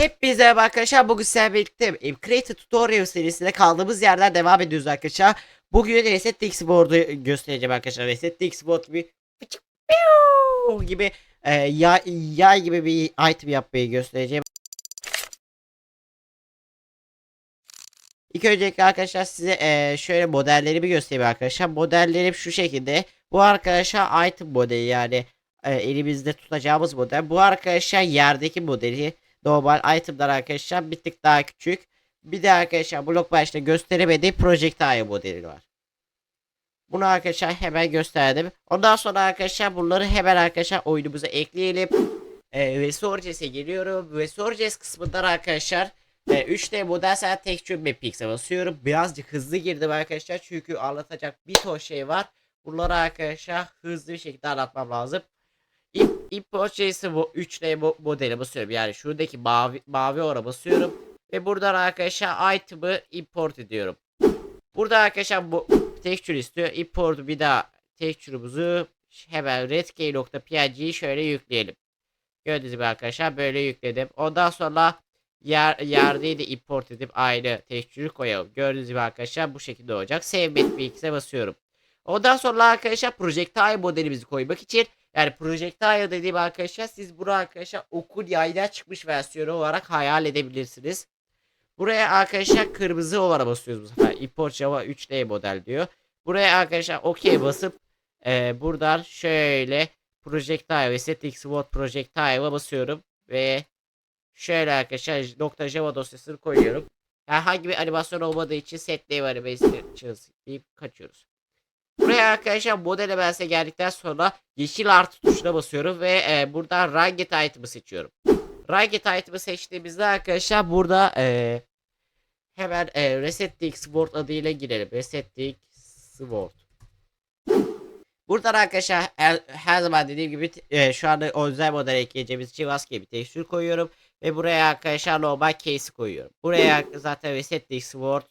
Hepinize merhaba arkadaşlar. Bugün sizlerle birlikte M Creator Tutorial serisinde kaldığımız yerden devam ediyoruz arkadaşlar. Bugün Reset Xboard'u göstereceğim arkadaşlar. Reset Xboard gibi gibi e, yay, yay gibi bir item yapmayı göstereceğim. İlk öncelikle arkadaşlar size e, şöyle modelleri bir göstereyim arkadaşlar. Modellerim şu şekilde. Bu arkadaşlar item modeli yani e, elimizde tutacağımız model. Bu arkadaşlar yerdeki modeli normal itemlar arkadaşlar bir tık daha küçük. Bir de arkadaşlar blok başta gösteremediği projectile modeli var. Bunu arkadaşlar hemen gösterdim. Ondan sonra arkadaşlar bunları hemen arkadaşlar oyunumuza ekleyelim. Ee, Resources'e geliyorum. Resources kısmından arkadaşlar e, 3D model set texture mapping'e basıyorum. Birazcık hızlı girdim arkadaşlar çünkü anlatacak bir ton şey var. Bunları arkadaşlar hızlı bir şekilde anlatmam lazım. İp, import JSON bu 3D mo- modele basıyorum. Yani şuradaki mavi, mavi ora basıyorum. Ve buradan arkadaşlar item'ı import ediyorum. Burada arkadaşlar bu texture istiyor. Import bir daha texture'ımızı hemen redkey.png'yi şöyle yükleyelim. Gördüğünüz gibi arkadaşlar böyle yükledim. Ondan sonra yer, yerde de import edip aynı texture'ı koyalım. Gördüğünüz gibi arkadaşlar bu şekilde olacak. Save Matrix'e basıyorum. Ondan sonra arkadaşlar projectile modelimizi koymak için yani projectile dediğim arkadaşlar siz bunu arkadaşlar okul yaydan çıkmış versiyonu olarak hayal edebilirsiniz. Buraya arkadaşlar kırmızı olarak basıyoruz bu sefer. Import Java 3D model diyor. Buraya arkadaşlar OK basıp e, buradan şöyle projectile ve setting sword projectile'a basıyorum ve şöyle arkadaşlar nokta Java dosyasını koyuyorum. Herhangi bir animasyon olmadığı için set name animations deyip kaçıyoruz. Buraya arkadaşlar model emense geldikten sonra yeşil artı tuşuna basıyorum ve e, buradan Ranget item'ı seçiyorum. Ranget item'ı seçtiğimizde arkadaşlar burada e, hemen e, Resetting Sword adıyla girelim. Resetting Sword. Buradan arkadaşlar her, her zaman dediğim gibi e, şu anda özel model ekleyeceğimiz için rastgele bir tekstür koyuyorum. Ve buraya arkadaşlar normal case koyuyorum. Buraya zaten Resetting Sword.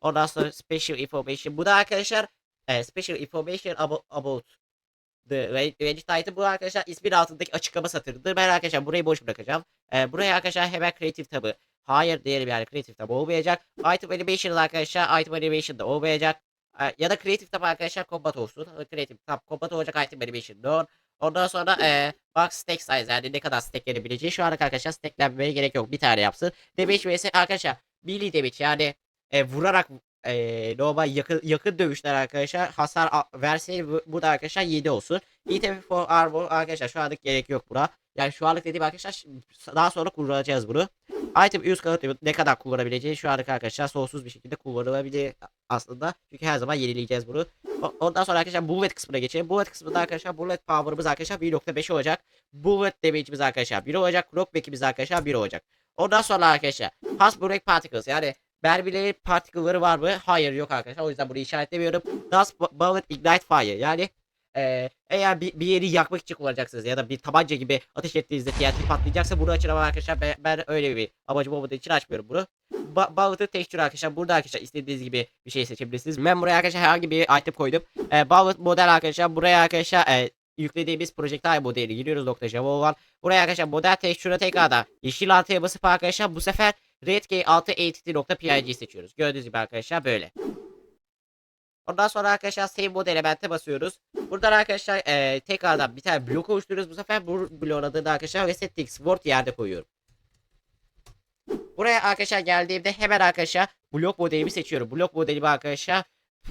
Ondan sonra Special Information. Bu da arkadaşlar e, Special Information about, about the range title. Bu arkadaşlar ismin altındaki açıklama satırıdır. Ben arkadaşlar burayı boş bırakacağım. E, buraya arkadaşlar hemen Creative tabı. Hayır diyelim yani Creative tab olmayacak. Item Animation arkadaşlar Item Animation da olmayacak. E, ya da Creative tab arkadaşlar combat olsun. Creative tab combat olacak Item Animation don. Ondan sonra e, box stack size yani ne kadar stacklenebileceği şu an arkadaşlar stacklenmeye gerek yok. Bir tane yapsın. Damage vs arkadaşlar melee damage yani e, vurarak e, normal yakın, yakın dövüşler arkadaşlar hasar verseydi bu, bu da arkadaşlar 7 olsun. ETF for armor arkadaşlar şu anlık gerek yok buna. Yani şu anlık dediğim arkadaşlar daha sonra kullanacağız bunu. Item use kanıt ne kadar kullanabileceği şu anlık arkadaşlar sonsuz bir şekilde kullanılabilir aslında. Çünkü her zaman yenileyeceğiz bunu. Ondan sonra arkadaşlar bullet kısmına geçelim. Bullet kısmında arkadaşlar bullet power'ımız arkadaşlar 1.5 olacak. Bullet damage'imiz arkadaşlar 1 olacak. Knockback'imiz arkadaşlar 1 olacak. Ondan sonra arkadaşlar has break particles yani mermilerin particle'ları var mı? Hayır yok arkadaşlar. O yüzden bunu işaretlemiyorum. Bu- bullet ignite fire? Yani eee, eğer bir, bir yeri yakmak için kullanacaksınız ya da bir tabanca gibi ateş ettiğinizde TNT patlayacaksa bunu açın ama arkadaşlar ben, ben öyle bir amacım olmadığı için açmıyorum bunu. Ba Bullet'ın texture arkadaşlar burada arkadaşlar istediğiniz gibi bir şey seçebilirsiniz. Ben buraya arkadaşlar herhangi bir item koydum. Eee Bullet model arkadaşlar buraya arkadaşlar eee, yüklediğimiz projectile modeli giriyoruz Java olan. Buraya arkadaşlar model texture'a tekrardan yeşil artıya basıp arkadaşlar bu sefer Redkey 6 entity.png seçiyoruz. Gördüğünüz gibi arkadaşlar böyle. Ondan sonra arkadaşlar save mod elemente basıyoruz. Buradan arkadaşlar eee, tekrardan bir tane blok oluşturuyoruz. Bu sefer bu bloğun adını da arkadaşlar resetting sword yerde koyuyorum. Buraya arkadaşlar geldiğimde hemen arkadaşlar blok modelimi seçiyorum. Blok modelimi arkadaşlar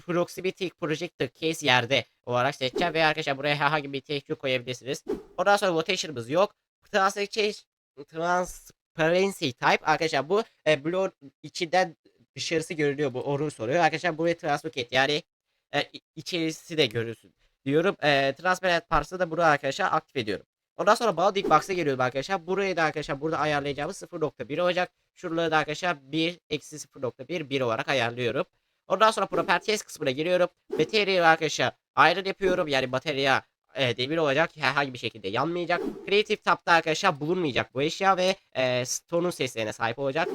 proximity projector case yerde olarak seçeceğim ve arkadaşlar buraya herhangi bir texture koyabilirsiniz. Ondan sonra rotation'ımız yok. Transparency, transparency type arkadaşlar bu e, bloğun içinden dışarısı görünüyor bu onu soruyor. Arkadaşlar buraya translocate yani e, içerisi de görürsün diyorum. E, transparent parts'ı da burada arkadaşlar aktif ediyorum. Ondan sonra bounding box'a geliyorum arkadaşlar. Burayı da arkadaşlar burada ayarlayacağımız 0.1 olacak. Şuraları da arkadaşlar 1 eksi 0.1 1 olarak ayarlıyorum. Ondan sonra properties kısmına giriyorum. Batarya'yı arkadaşlar iron yapıyorum. Yani batarya e, demir olacak. Herhangi bir şekilde yanmayacak. Creative tab'da arkadaşlar bulunmayacak bu eşya ve e, stone'un seslerine sahip olacak.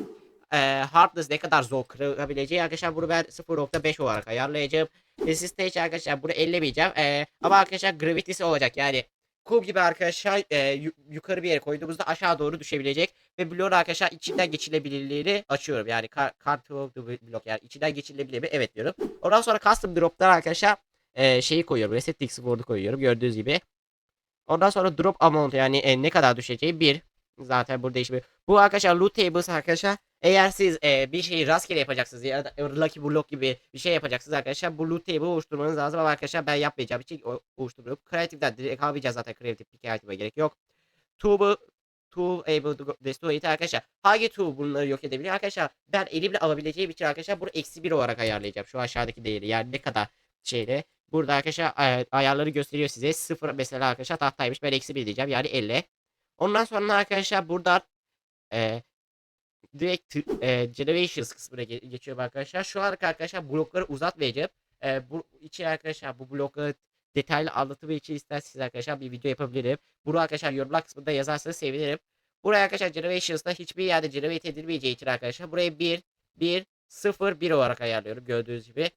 E, hardness ne kadar zor kırabileceği arkadaşlar bunu ben 0.5 olarak ayarlayacağım. Resistance arkadaşlar bunu ellemeyeceğim. E, ama arkadaşlar gravity'si olacak yani kub gibi arkadaşlar e, yu- yukarı bir yere koyduğumuzda aşağı doğru düşebilecek ve bloğun arkadaşlar içinden geçilebilirliğini açıyorum. Yani kar, kart blok yani içinden geçilebilir mi? Evet diyorum. Ondan sonra custom drop'tan arkadaşlar e, şeyi koyuyorum. Reset X word'u koyuyorum gördüğünüz gibi. Ondan sonra drop amount yani e, ne kadar düşeceği 1. Zaten burada hiçbir. Bu arkadaşlar loot tables arkadaşlar. Eğer siz e, bir şeyi rastgele yapacaksınız ya da lucky block gibi bir şey yapacaksınız arkadaşlar. Bu loot table oluşturmanız lazım ama arkadaşlar ben yapmayacağım için oluşturmuyorum. Creative'den direkt almayacağız zaten creative bir creative'e gerek yok. Tool'u tool able to destroy it arkadaşlar. Hangi tool bunları yok edebiliyor arkadaşlar? Ben elimle alabileceğim için arkadaşlar bunu eksi 1 olarak ayarlayacağım. Şu aşağıdaki değeri yani ne kadar şeyle. Burada arkadaşlar ay- ayarları gösteriyor size. 0 mesela arkadaşlar tahtaymış. Ben eksi 1 diyeceğim yani 50. Ondan sonra arkadaşlar buradan e, direkt e, generations kısmına ge- geçiyorum arkadaşlar. Şu an arkadaşlar blokları uzatmayacağım. E, bu için arkadaşlar bu blokları detaylı anlatımı için isterseniz arkadaşlar bir video yapabilirim. Bunu arkadaşlar yorumlar kısmında yazarsanız sevinirim. Buraya arkadaşlar generations'da hiçbir yerde generate edilmeyeceği için arkadaşlar buraya 1, 1, 0, 1 olarak ayarlıyorum gördüğünüz gibi.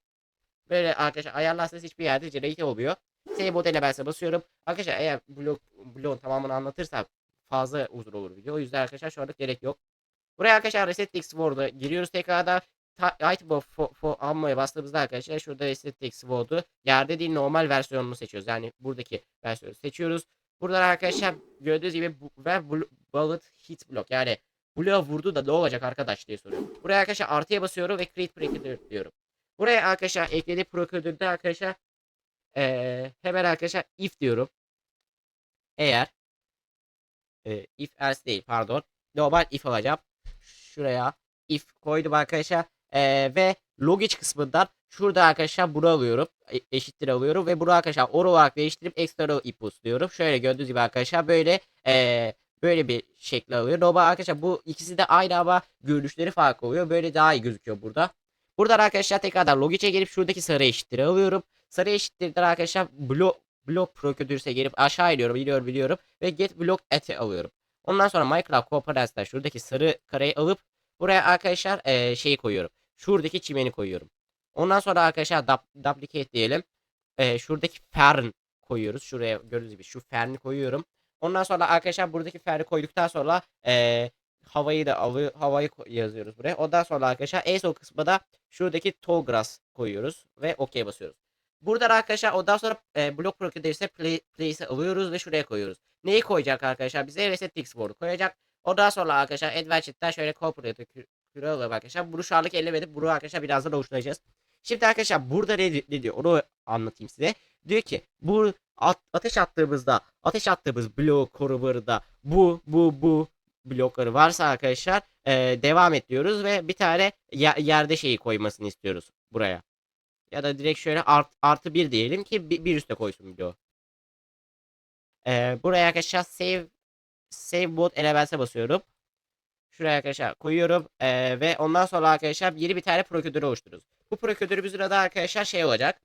Böyle arkadaşlar ayarlarsanız hiçbir yerde generate olmuyor. Save modele ben size basıyorum. Arkadaşlar eğer blok, bloğun tamamını anlatırsam fazla uzun olur video. O yüzden arkadaşlar şu anlık gerek yok. Buraya arkadaşlar Reset X Word'a giriyoruz tekrardan. Item of for, for almaya bastığımızda arkadaşlar şurada Reset X Word'u yerde değil normal versiyonunu seçiyoruz. Yani buradaki versiyonu seçiyoruz. Buradan arkadaşlar gördüğünüz gibi ve bullet hit block yani bloğa vurdu da ne olacak arkadaş diye soruyorum. Buraya arkadaşlar artıya basıyorum ve create procedure diyorum. Buraya arkadaşlar eklediği prosedürde arkadaşlar eee, hemen arkadaşlar if diyorum. Eğer e, if else değil pardon. Normal if alacağım. Şuraya if koydum arkadaşlar. E, ve logic kısmından şurada arkadaşlar bunu alıyorum. E- eşittir alıyorum ve bunu arkadaşlar or olarak değiştirip external inputs diyorum. Şöyle gördüğünüz gibi arkadaşlar böyle e, böyle bir şekli alıyor. Normal arkadaşlar bu ikisi de aynı ama görünüşleri farklı oluyor. Böyle daha iyi gözüküyor burada. Buradan arkadaşlar tekrardan logic'e gelip şuradaki sarı eşittir alıyorum. Sarı eşittirden arkadaşlar blok blok prosedürse gelip aşağı iniyorum biliyorum biliyorum ve get block at'i alıyorum. Ondan sonra Minecraft Components'ten şuradaki sarı kareyi alıp buraya arkadaşlar eee şeyi koyuyorum. Şuradaki çimeni koyuyorum. Ondan sonra arkadaşlar duplicate diyelim. Eee, şuradaki fern koyuyoruz. Şuraya gördüğünüz gibi şu ferni koyuyorum. Ondan sonra arkadaşlar buradaki ferni koyduktan sonra eee, havayı da alıyor. Havayı yazıyoruz buraya. Ondan sonra arkadaşlar en son kısmına da şuradaki tall grass koyuyoruz ve OK basıyoruz. Buradan arkadaşlar ondan sonra e, blok procedure ise play, place'i alıyoruz ve şuraya koyuyoruz. Neyi koyacak arkadaşlar? Bize reset fix board'u koyacak. Ondan sonra arkadaşlar adventure'den şöyle corporate küre alalım arkadaşlar. Bunu şu anlık ellemedim. Bunu arkadaşlar birazdan oluşturacağız. Şimdi arkadaşlar burada ne, ne diyor onu anlatayım size. Diyor ki bu at- ateş attığımızda ateş attığımız blok korumarında bu bu bu blokları varsa arkadaşlar e, devam et diyoruz ve bir tane ye- yerde şeyi koymasını istiyoruz buraya. Ya da direkt şöyle art, artı bir diyelim ki bir, bir üste koysun bloğu. Ee, buraya arkadaşlar save save bot element'e basıyorum. Şuraya arkadaşlar koyuyorum Ee, ve ondan sonra arkadaşlar yeni bir tane prosedür oluşturuyoruz. Bu prosedürümüzün adı arkadaşlar şey olacak.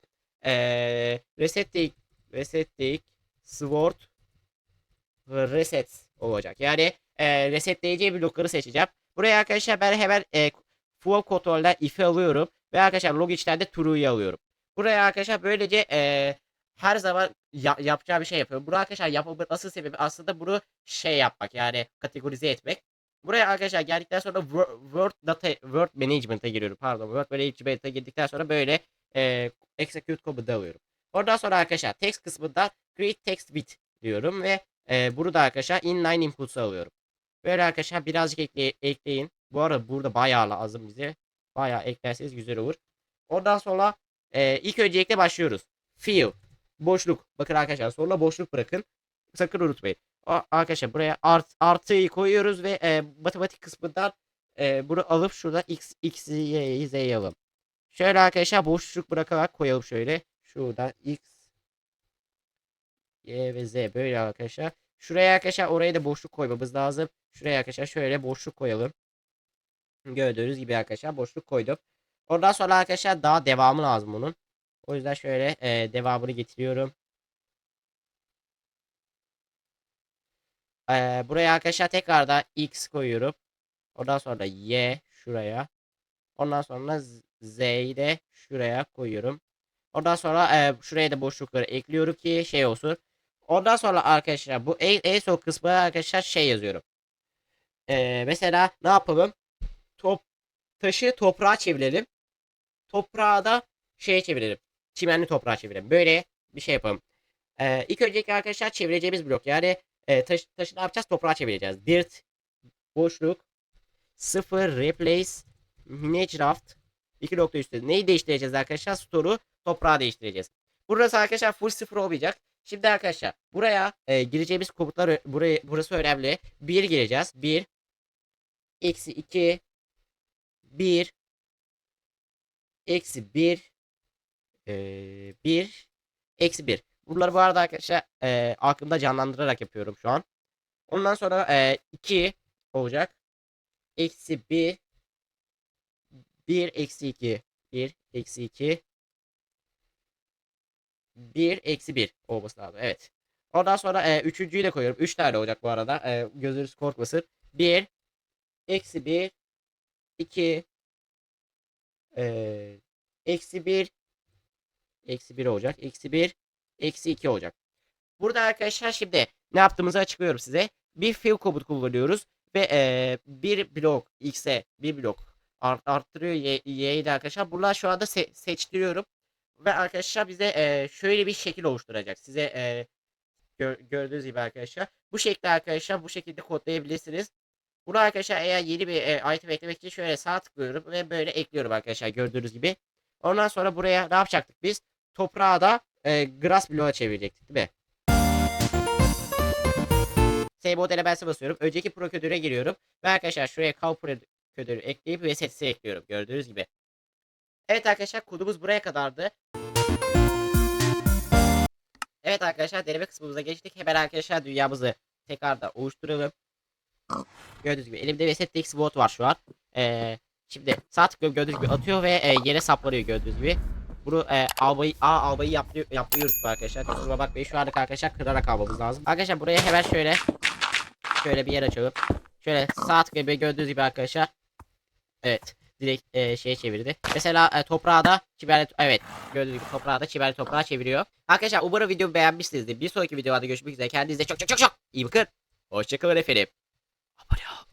Değil, reset değil, sword reset olacak. Yani e, resetleyeceği blokları seçeceğim. Buraya arkadaşlar ben hemen e, full control'den if'i alıyorum. Ve arkadaşlar logic'ten de true'yu alıyorum. Buraya arkadaşlar böylece e, her zaman ya- yapacağı bir şey yapıyorum. Burada arkadaşlar yapmamın asıl sebebi aslında bunu şey yapmak yani kategorize etmek. Buraya arkadaşlar geldikten sonra Wo- Word Data Word Management'a giriyorum. Pardon Word Management'a girdikten sonra böyle e, execute command'ı alıyorum. Oradan sonra arkadaşlar text kısmında create text with diyorum ve e, bunu da arkadaşlar inline inputs'u alıyorum. Böyle arkadaşlar birazcık ekle, ekleyin. Bu arada burada bayağı lazım bize. Bayağı eklerseniz güzel olur. Ondan sonra e, ilk öncelikle başlıyoruz. Fill. Boşluk. Bakın arkadaşlar sonra boşluk bırakın. Sakın unutmayın. A- arkadaşlar buraya art, artıyı koyuyoruz ve e, matematik kısmından e, bunu alıp şurada x, x, y, z alalım. Şöyle arkadaşlar boşluk bırakarak koyalım şöyle. Şuradan x, y ve z böyle arkadaşlar. Şuraya arkadaşlar oraya da boşluk koymamız lazım. Şuraya arkadaşlar şöyle boşluk koyalım. Gördüğünüz gibi arkadaşlar boşluk koydum. Ondan sonra arkadaşlar daha devamı lazım bunun. O yüzden şöyle e, devamını getiriyorum. E, buraya arkadaşlar tekrar da x koyuyorum. Ondan sonra y şuraya. Ondan sonra z'yi de şuraya koyuyorum. Ondan sonra e, şuraya da boşlukları ekliyorum ki şey olsun. Ondan sonra arkadaşlar bu en, en son kısmı arkadaşlar şey yazıyorum. Ee, mesela ne yapalım? Top taşı toprağa çevirelim. Toprağı da şeye çevirelim. Çimenli toprağa çevirelim. Böyle bir şey yapalım. Ee, ilk önceki arkadaşlar çevireceğimiz blok. Yani e, taş, taşı ne yapacağız? Toprağa çevireceğiz. Dirt, boşluk, sıfır, replace, minecraft, iki nokta üstü. Neyi değiştireceğiz arkadaşlar? Store'u toprağa değiştireceğiz. Burası arkadaşlar full sıfır olmayacak. Şimdi arkadaşlar buraya e, gireceğimiz komutlar buraya burası önemli. 1 gireceğiz. 1 eksi 2 1 eksi 1 1 eksi 1. Bunları bu arada arkadaşlar e, aklımda canlandırarak yapıyorum şu an. Ondan sonra e, 2 olacak. Eksi 1 1 eksi 2 1 eksi 2 1 eksi 1 olması lazım. Evet. Ondan sonra e, üçüncüyü de koyuyorum. 3 tane olacak bu arada. E, gözünüz korkmasın. 1 eksi 1 2 e, eksi 1 eksi 1 olacak. Eksi 1 eksi 2 olacak. Burada arkadaşlar şimdi ne yaptığımızı açıklıyorum size. Bir fill komut kullanıyoruz ve e, bir blok x'e bir blok art, arttırıyor y, y'yi de arkadaşlar. Bunlar şu anda se- seçtiriyorum. Ve arkadaşlar bize e, şöyle bir şekil oluşturacak. Size e, gör- gördüğünüz gibi arkadaşlar. Bu şekilde arkadaşlar bu şekilde kodlayabilirsiniz. Bunu arkadaşlar eğer yeni bir e, item eklemek için şöyle sağ tıklıyorum ve böyle ekliyorum arkadaşlar gördüğünüz gibi. Ondan sonra buraya ne yapacaktık biz? Toprağı da e, grass bloğa çevirecektik değil mi? Save modele ben basıyorum. Önceki prosedüre giriyorum. Ve arkadaşlar şuraya cow prosedürü ekleyip ve sesi ekliyorum gördüğünüz gibi. Evet arkadaşlar kodumuz buraya kadardı. Evet arkadaşlar deneme kısmımıza geçtik. Hemen arkadaşlar dünyamızı tekrardan oluşturalım. Gördüğünüz gibi elimde VSTX bot var şu an. Ee, şimdi sağ tıklıyorum gördüğünüz gibi atıyor ve e, yere saplanıyor gördüğünüz gibi. Bunu e, albayı, A albayı yapıyor, yapmayı unuttuk arkadaşlar. Kusuruma bakmayın şu anlık arkadaşlar kırarak almamız lazım. Arkadaşlar buraya hemen şöyle şöyle bir yer açalım. Şöyle sağ tıklayıp gördüğünüz gibi arkadaşlar. Evet. Direkt e, şeye çevirdi. Mesela e, toprağı da çiberli evet gördüğünüz gibi toprağı da çiberli toprağa çeviriyor. Arkadaşlar umarım videomu beğenmişsinizdir. Bir sonraki videoda görüşmek üzere. Kendinize çok çok çok çok iyi bakın. Hoşçakalın efendim. 와버려.